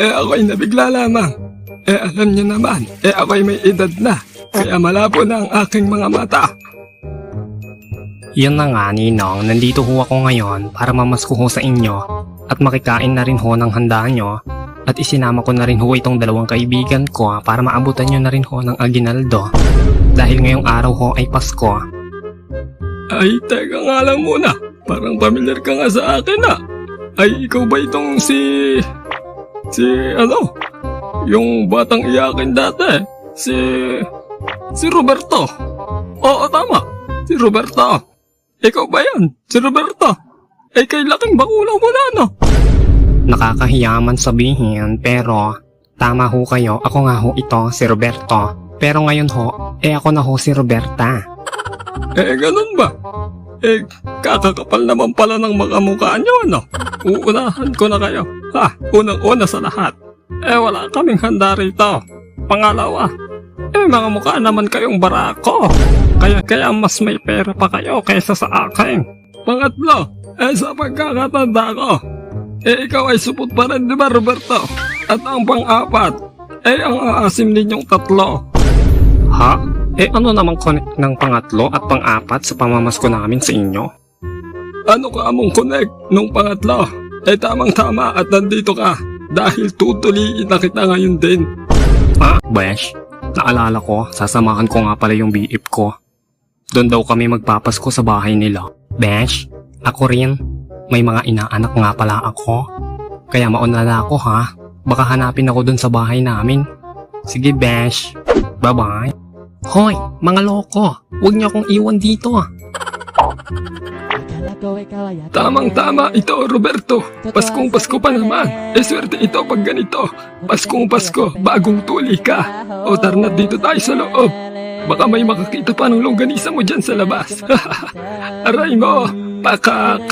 Eh ako'y nabigla lamang. Eh alam niyo naman, eh ako'y may edad na. Kaya malabo na ang aking mga mata. Yun na nga, Ninong. Nandito ho ako ngayon para mamasko ho sa inyo at makikain na rin ho ng handa nyo at isinama ko na rin ho itong dalawang kaibigan ko para maabutan nyo na rin ho ng aginaldo dahil ngayong araw ho ay Pasko. Ay, teka nga lang muna. Parang familiar ka nga sa akin ah. Ay, ikaw ba itong si... Si ano? Yung batang iyakin dati. Si... Si Roberto. Oo, tama. Si Roberto. Ikaw ba yan? Si Roberto. Ay, kay laking bakulaw mo na, no? Nakakahiyaman sabihin pero tama ho kayo. Ako nga ho ito, si Roberto. Pero ngayon ho, eh ako na ho si Roberta. Eh, ganun ba? Eh, kakakapal naman pala ng mga mukha nyo, ano? Uunahan ko na kayo. Ha, unang-una sa lahat. Eh, wala kaming handa rito. Pangalawa, eh, mga mukha naman kayong barako. Kaya, kaya mas may pera pa kayo kaysa sa akin. Pangatlo, eh, sa pagkakatanda ko, eh, ikaw ay supot pa rin, di ba, Roberto? At ang pang-apat, eh, ang aasim ninyong tatlo. Ha? Eh ano namang connect ng pangatlo at pang-apat sa pamamasko namin sa inyo? Ano ka among connect nung pangatlo? Eh tamang-tama at nandito ka dahil tutuliin na kita ngayon din. Ah, Besh, naalala ko, sasamahan ko nga pala yung BF ko. Doon daw kami magpapasko sa bahay nila. Besh, ako rin. May mga inaanak nga pala ako. Kaya mauna na ako ha. Baka hanapin ako doon sa bahay namin. Sige Besh, bye-bye. Hoy, mga loko, huwag niyo akong iwan dito. Tamang-tama ito Roberto. Paskong Pasko pa naman. Eh swerte ito pag ganito. Paskong Pasko, bagong tuli ka. O tara na dito tayo sa loob. Baka may makakita pa ng longganisa mo dyan sa labas. Aray mo, pakak.